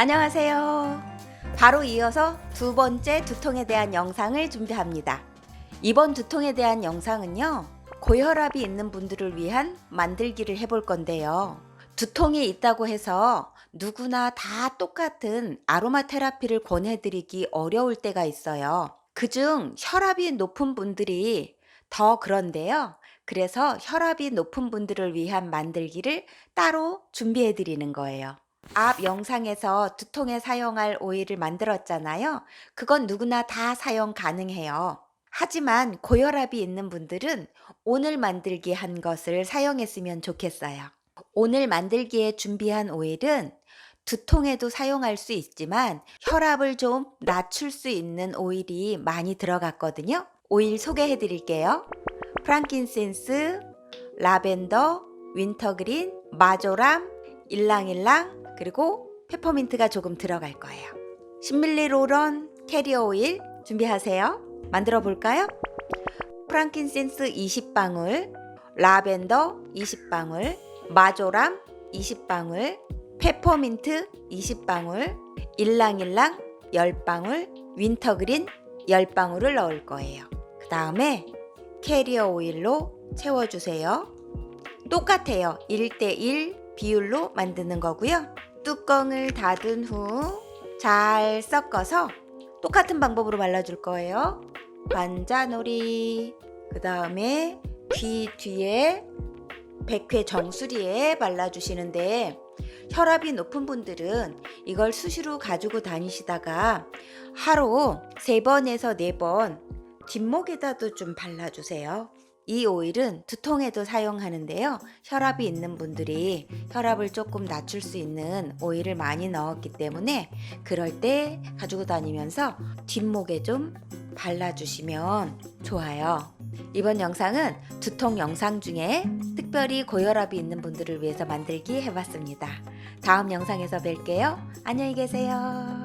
안녕하세요. 바로 이어서 두 번째 두통에 대한 영상을 준비합니다. 이번 두통에 대한 영상은요, 고혈압이 있는 분들을 위한 만들기를 해볼 건데요. 두통이 있다고 해서 누구나 다 똑같은 아로마 테라피를 권해드리기 어려울 때가 있어요. 그중 혈압이 높은 분들이 더 그런데요. 그래서 혈압이 높은 분들을 위한 만들기를 따로 준비해 드리는 거예요. 앞 영상에서 두통에 사용할 오일을 만들었잖아요. 그건 누구나 다 사용 가능해요. 하지만 고혈압이 있는 분들은 오늘 만들기 한 것을 사용했으면 좋겠어요. 오늘 만들기에 준비한 오일은 두통에도 사용할 수 있지만 혈압을 좀 낮출 수 있는 오일이 많이 들어갔거든요. 오일 소개해 드릴게요. 프랑킨센스, 라벤더, 윈터그린, 마조람, 일랑일랑, 그리고 페퍼민트가 조금 들어갈 거예요. 10ml 롤런 캐리어 오일 준비하세요. 만들어 볼까요? 프랑킨센스 20방울, 라벤더 20방울, 마조람 20방울, 페퍼민트 20방울, 일랑일랑 10방울, 윈터그린 10방울을 넣을 거예요. 그 다음에 캐리어 오일로 채워주세요. 똑같아요. 1대1 비율로 만드는 거고요. 뚜껑을 닫은 후 잘 섞어서 똑같은 방법으로 발라줄 거예요. 관자놀이. 그 다음에 귀 뒤에 백회 정수리에 발라주시는데 혈압이 높은 분들은 이걸 수시로 가지고 다니시다가 하루 세 번에서 네 번 뒷목에다도 좀 발라주세요. 이 오일은 두통에도 사용하는데요. 혈압이 있는 분들이 혈압을 조금 낮출 수 있는 오일을 많이 넣었기 때문에 그럴 때 가지고 다니면서 뒷목에 좀 발라주시면 좋아요. 이번 영상은 두통 영상 중에 특별히 고혈압이 있는 분들을 위해서 만들기 해봤습니다. 다음 영상에서 뵐게요. 안녕히 계세요.